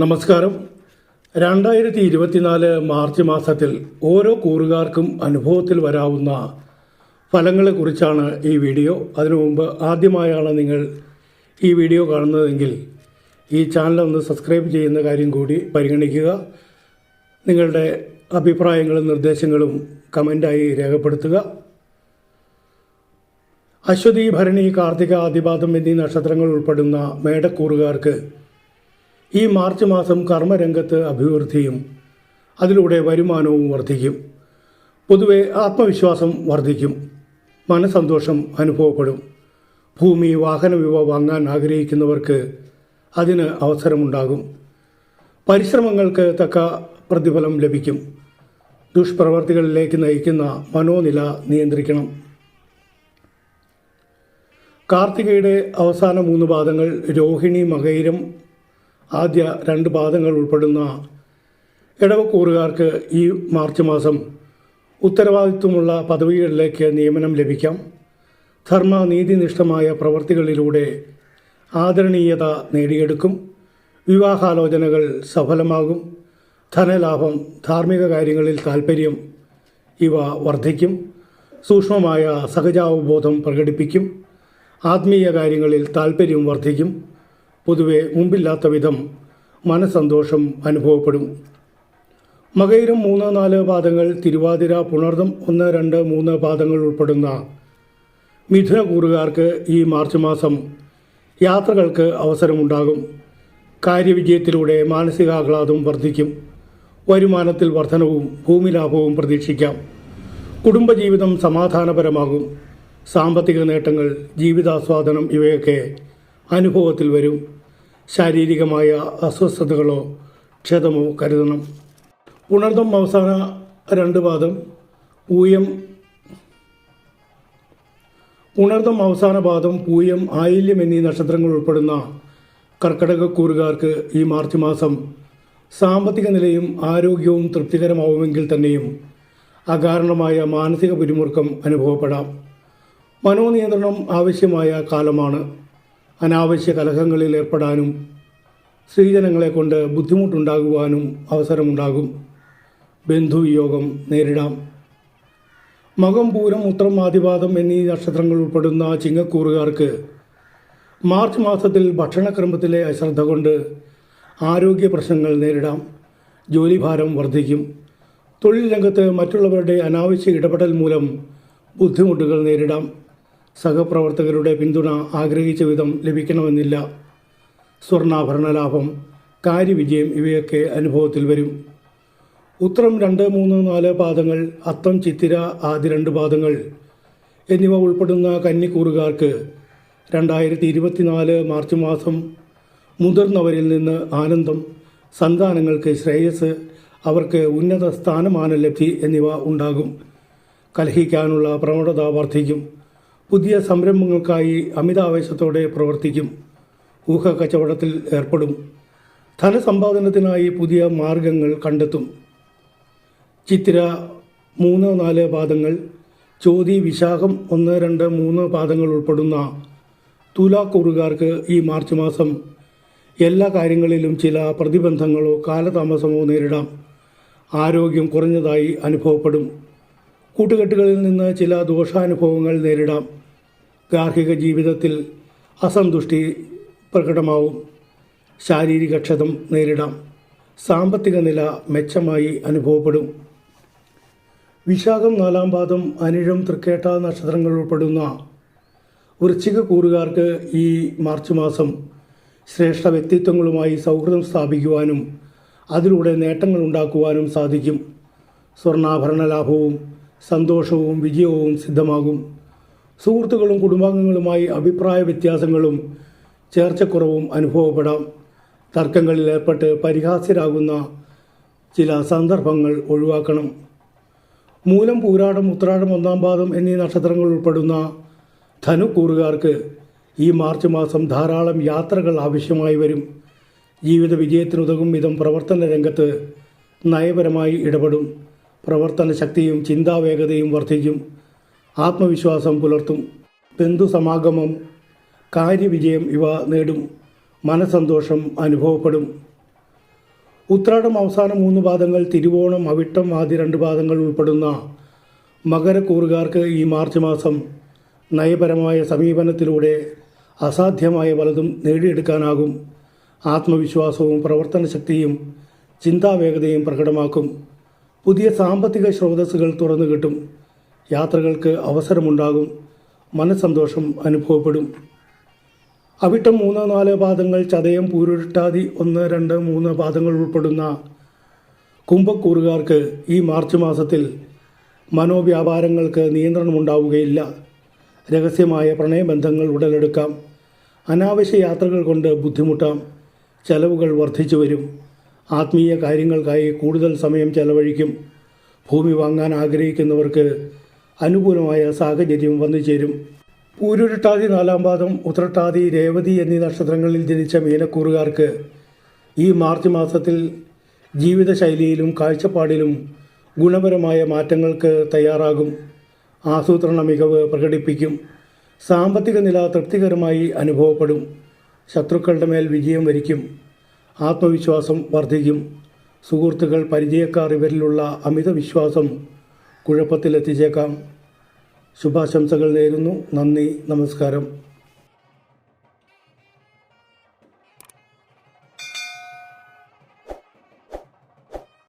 നമസ്കാരം. രണ്ടായിരത്തി ഇരുപത്തിനാല് മാർച്ച് മാസത്തിൽ ഓരോ കൂറുകാർക്കും അനുഭവത്തിൽ വരാവുന്ന ഫലങ്ങളെക്കുറിച്ചാണ് ഈ വീഡിയോ. അതിനു മുമ്പ് ആദ്യമായാണ് നിങ്ങൾ ഈ വീഡിയോ കാണുന്നതെങ്കിൽ ഈ ചാനൽ ഒന്ന് സബ്സ്ക്രൈബ് ചെയ്യുന്ന കാര്യം കൂടി പരിഗണിക്കുക. നിങ്ങളുടെ അഭിപ്രായങ്ങളും നിർദ്ദേശങ്ങളും കമന്റായി രേഖപ്പെടുത്തുക. അശ്വതി ഭരണി കാർത്തിക ആദിപാദം എന്നീ നക്ഷത്രങ്ങൾ ഉൾപ്പെടുന്ന മേടക്കൂറുകാർക്ക് ഈ മാർച്ച് മാസം കർമ്മരംഗത്ത് അഭിവൃദ്ധിയും അതിലൂടെ വരുമാനവും വർദ്ധിക്കും. പൊതുവെ ആത്മവിശ്വാസം വർദ്ധിക്കും. മനസന്തോഷം അനുഭവപ്പെടും. ഭൂമി വാഹന വിവ വാങ്ങാൻ ആഗ്രഹിക്കുന്നവർക്ക് അതിന് അവസരമുണ്ടാകും. പരിശ്രമങ്ങൾക്ക് തക്ക പ്രതിഫലം ലഭിക്കും. ദുഷ്പ്രവർത്തികളിലേക്ക് നയിക്കുന്ന മനോനില നിയന്ത്രിക്കണം. കാർത്തികയുടെ അവസാന മൂന്ന് പാദങ്ങൾ രോഹിണി മകയിരം ആദ്യ രണ്ട് പാദങ്ങൾ ഉൾപ്പെടുന്ന ഇടവക്കൂറുകാർക്ക് ഈ മാർച്ച് മാസം ഉത്തരവാദിത്വമുള്ള പദവികളിലേക്ക് നിയമനം ലഭിക്കാം. ധർമ്മ നീതിനിഷ്ഠമായ പ്രവർത്തികളിലൂടെ ആദരണീയത നേടിയെടുക്കും. വിവാഹാലോചനകൾ സഫലമാകും. ധനലാഭം ധാർമ്മിക കാര്യങ്ങളിൽ താൽപ്പര്യം ഇവ വർദ്ധിക്കും. സൂക്ഷ്മമായ സഹജാവബോധം പ്രകടിപ്പിക്കും. ആത്മീയ കാര്യങ്ങളിൽ താൽപ്പര്യം വർദ്ധിക്കും. പൊതുവെ മുമ്പില്ലാത്ത വിധം മനസന്തോഷം അനുഭവപ്പെടും. മകയിരം മൂന്ന് നാല് പാദങ്ങൾ തിരുവാതിര പുണർദം ഒന്ന് രണ്ട് മൂന്ന് പാദങ്ങൾ ഉൾപ്പെടുന്ന മിഥുനകൂറുകാർക്ക് ഈ മാർച്ച് മാസം യാത്രകൾക്ക് അവസരമുണ്ടാകും. കാര്യവിജയത്തിലൂടെ മാനസികാഹ്ലാദം വർദ്ധിക്കും. വരുമാനത്തിൽ വർധനവും ഭൂമിലാഭവും പ്രതീക്ഷിക്കാം. കുടുംബജീവിതം സമാധാനപരമാകും. സാമ്പത്തിക നേട്ടങ്ങൾ ജീവിതാസ്വാദനം ഇവയൊക്കെ അനുഭവത്തിൽ വരും. ശാരീരികമായ അസ്വസ്ഥതകളോ ക്ഷതമോ കരുതണം. ഉണർന്നും അവസാന രണ്ട് പാദം. പൂയം. ഉണർന്നും അവസാന പാദം പൂയം ആയില്യം എന്നീ നക്ഷത്രങ്ങൾ ഉൾപ്പെടുന്ന കർക്കടകക്കൂറുകാർക്ക് ഈ മാർച്ച് മാസം സാമ്പത്തിക നിലയും ആരോഗ്യവും തൃപ്തികരമാവുമെങ്കിൽ തന്നെയും അകാരണമായ മാനസിക പിരിമുറുക്കം അനുഭവപ്പെടാം. മനോനിയന്ത്രണം ആവശ്യമായ കാലമാണ്. അനാവശ്യ കലഹങ്ങളിൽ ഏർപ്പെടാനും സ്ത്രീജനങ്ങളെ കൊണ്ട് ബുദ്ധിമുട്ടുണ്ടാകുവാനും അവസരമുണ്ടാകും. ബന്ധുവിയോഗം നേരിടാം. മകം പൂരം ഉത്രം ആദിപാദം എന്നീ നക്ഷത്രങ്ങൾ ഉൾപ്പെടുന്ന ചിങ്ങക്കൂറുകാർക്ക് മാർച്ച് മാസത്തിൽ ഭക്ഷണക്രമത്തിലെ അശ്രദ്ധ കൊണ്ട് ആരോഗ്യ പ്രശ്നങ്ങൾ നേരിടാം. ജോലിഭാരം വർദ്ധിക്കും. തൊഴിൽ രംഗത്ത് മറ്റുള്ളവരുടെ അനാവശ്യ ഇടപെടൽ മൂലം ബുദ്ധിമുട്ടുകൾ നേരിടാം. സഹപ്രവർത്തകരുടെ പിന്തുണ ആഗ്രഹിച്ച വിധം ലഭിക്കണമെന്നില്ല. സ്വർണാഭരണ ലാഭം കാര്യവിജയം ഇവയൊക്കെ അനുഭവത്തിൽ വരും. ഉത്രം രണ്ട് മൂന്ന് നാല് പാദങ്ങൾ അത്തം ചിത്തിര ആദ്യ രണ്ട് പാദങ്ങൾ എന്നിവ ഉൾപ്പെടുന്ന കന്നിക്കൂറുകാർക്ക് രണ്ടായിരത്തി ഇരുപത്തിനാല് മാർച്ച് മാസം മുതിർന്നവരിൽ നിന്ന് ആനന്ദം സന്താനങ്ങൾക്ക് ശ്രേയസ് അവർക്ക് ഉന്നത സ്ഥാനമാന ലബ്ധി എന്നിവ ഉണ്ടാകും. കലഹിക്കാനുള്ള പ്രവണത വർദ്ധിക്കും. പുതിയ സംരംഭങ്ങൾക്കായി അമിതാവേശത്തോടെ പ്രവർത്തിക്കും. ഊഹ കച്ചവടത്തിൽ ഏർപ്പെടും. ധനസമ്പാദനത്തിനായി പുതിയ മാർഗങ്ങൾ കണ്ടെത്തും. ചിത്തിര മൂന്ന് നാല് പാദങ്ങൾ ചോതി വിശാഖം ഒന്ന് രണ്ട് മൂന്ന് പാദങ്ങൾ ഉൾപ്പെടുന്ന തുലാക്കൂറുകാർക്ക് ഈ മാർച്ച് മാസം എല്ലാ കാര്യങ്ങളിലും ചില പ്രതിബന്ധങ്ങളോ കാലതാമസമോ നേരിടാം. ആരോഗ്യം കുറഞ്ഞതായി അനുഭവപ്പെടും. കൂട്ടുകെട്ടുകളിൽ നിന്ന് ചില ദോഷാനുഭവങ്ങൾ നേരിടാം. ഗാർഹിക ജീവിതത്തിൽ അസന്തുഷ്ടി പ്രകടമാവും. ശാരീരിക ക്ഷതം നേരിടാം. സാമ്പത്തിക നില മെച്ചമായി അനുഭവപ്പെടും. വിശാഖം നാലാം പാദം അനിഴം തൃക്കേട്ട നക്ഷത്രങ്ങൾ ഉൾപ്പെടുന്ന വൃശ്ചിക കൂറുകാർക്ക് ഈ മാർച്ച് മാസം ശ്രേഷ്ഠ വ്യക്തിത്വങ്ങളുമായി സൗഹൃദം സ്ഥാപിക്കുവാനും അതിലൂടെ നേട്ടങ്ങൾ ഉണ്ടാക്കുവാനും സാധിക്കും. സ്വർണാഭരണ ലാഭവും സന്തോഷവും വിജയവും സിദ്ധമാകും. സുഹൃത്തുക്കളും കുടുംബാംഗങ്ങളുമായി അഭിപ്രായ വ്യത്യാസങ്ങളും ചേർച്ചക്കുറവും അനുഭവപ്പെടാം. തർക്കങ്ങളിൽ ഏർപ്പെട്ട് പരിഹാസ്യരാകുന്ന ചില സന്ദർഭങ്ങൾ ഒഴിവാക്കണം. മൂലം പൂരാടം ഉത്രാടം ഒന്നാം പാദം എന്നീ നക്ഷത്രങ്ങൾ ഉൾപ്പെടുന്ന ധനുക്കൂറുകാർക്ക് ഈ മാർച്ച് മാസം ധാരാളം യാത്രകൾ ആവശ്യമായി വരും. ജീവിത വിജയത്തിനുതകും വിധം പ്രവർത്തന രംഗത്ത് നയപരമായി ഇടപെടും. പ്രവർത്തന ശക്തിയും ചിന്താവേഗതയും വർദ്ധിക്കും. ആത്മവിശ്വാസം പുലർത്തും. ബന്ധുസമാഗമം കാര്യവിജയം ഇവ നേടും. മനസന്തോഷം അനുഭവപ്പെടും. ഉത്രാടം അവസാന മൂന്ന് പാദങ്ങൾ തിരുവോണം അവിട്ടം ആദ്യ രണ്ട് പാദങ്ങൾ ഉൾപ്പെടുന്ന മകരക്കൂറുകാർക്ക് ഈ മാർച്ച് മാസം നയപരമായ സമീപനത്തിലൂടെ അസാധ്യമായ പലതും നേടിയെടുക്കാനാകും. ആത്മവിശ്വാസവും പ്രവർത്തന ശക്തിയും ചിന്താവേഗതയും പ്രകടമാക്കും. പുതിയ സാമ്പത്തിക സ്രോതസ്സുകൾ തുറന്നു കിട്ടും. യാത്രകൾക്ക് അവസരമുണ്ടാകും. മനസ്സന്തോഷം അനുഭവപ്പെടും. അവിട്ടം മൂന്ന് നാല് പാദങ്ങൾ ചതയം പൂരുരുട്ടാതി ഒന്ന് രണ്ട് മൂന്ന് പാദങ്ങൾ ഉൾപ്പെടുന്ന കുംഭക്കൂറുകാർക്ക് ഈ മാർച്ച് മാസത്തിൽ മനോവ്യാപാരങ്ങൾക്ക് നിയന്ത്രണമുണ്ടാവുകയില്ല. രഹസ്യമായ പ്രണയബന്ധങ്ങൾ ഉടലെടുക്കാം. അനാവശ്യ യാത്രകൾ കൊണ്ട് ബുദ്ധിമുട്ടാം. ചെലവുകൾ വർദ്ധിച്ചു വരും ആത്മീയ കാര്യങ്ങൾക്കായി കൂടുതൽ സമയം ചെലവഴിക്കും. ഭൂമി വാങ്ങാൻ ആഗ്രഹിക്കുന്നവർക്ക് അനുകൂലമായ സാഹചര്യം വന്നു ചേരും. പൂരുരുട്ടാതി നാലാം പാദം ഉത്രട്ടാതി രേവതി എന്നീ നക്ഷത്രങ്ങളിൽ ജനിച്ച മീനക്കൂറുകാർക്ക് ഈ മാർച്ച് മാസത്തിൽ ജീവിതശൈലിയിലും കാഴ്ചപ്പാടിലും ഗുണപരമായ മാറ്റങ്ങൾക്ക് തയ്യാറാകും. ആസൂത്രണ മികവ് പ്രകടിപ്പിക്കും. സാമ്പത്തിക നില തൃപ്തികരമായി അനുഭവപ്പെടും. ശത്രുക്കളുടെ മേൽ വിജയം വരിക്കും. ആത്മവിശ്വാസം വർദ്ധിക്കും സുഹൃത്തുക്കൾ പരിചയക്കാർ ഇവരിലുള്ള അമിത വിശ്വാസം കുഴപ്പത്തിലെത്തിച്ചേക്കാം. ശുഭാശംസകൾ നേരുന്നു. നന്ദി നമസ്കാരം.